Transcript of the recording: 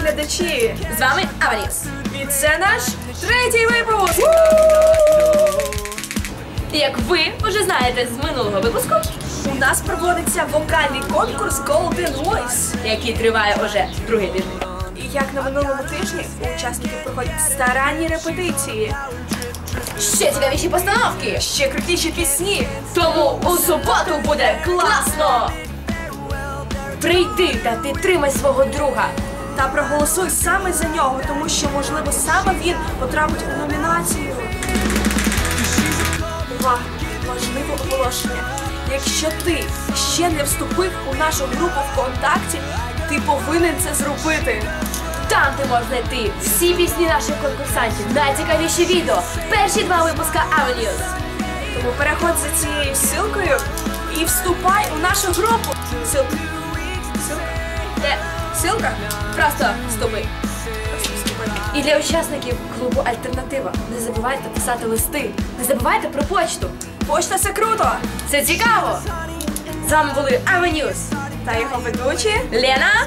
глядачі! З вами Аваріс. І це наш третій випуск! І як ви вже знаєте з минулого випуску, У нас проводиться вокальний конкурс Golden Voice. який триває уже другий тиждень. І як на минулому тижні у учасників проходять старанні репетиції, Ще цікавіші постановки. ще крутіші пісні. Тому у суботу буде класно! Прийди та підтримай свого друга Та проголосуй саме за нього, тому що, можливо, саме він потрапить у номінацію. Увага! Важливе оголошення. Якщо ти ще не вступив у нашу групу ВКонтакті, ти повинен це зробити. Там ти можеш знайти всі пісні наших конкурсантів, найцікавіші відео, перші два випуска Avenues. Тому переходь за цією ссылкою і вступай у нашу групу. Ссылка. Ссылка. Де просто вступи. І для учасників клубу Альтернатива не забувайте писати листи, не забувайте про почту. Почта це круто! Це цікаво! З вами були Avenues. Та його ведучі Лена.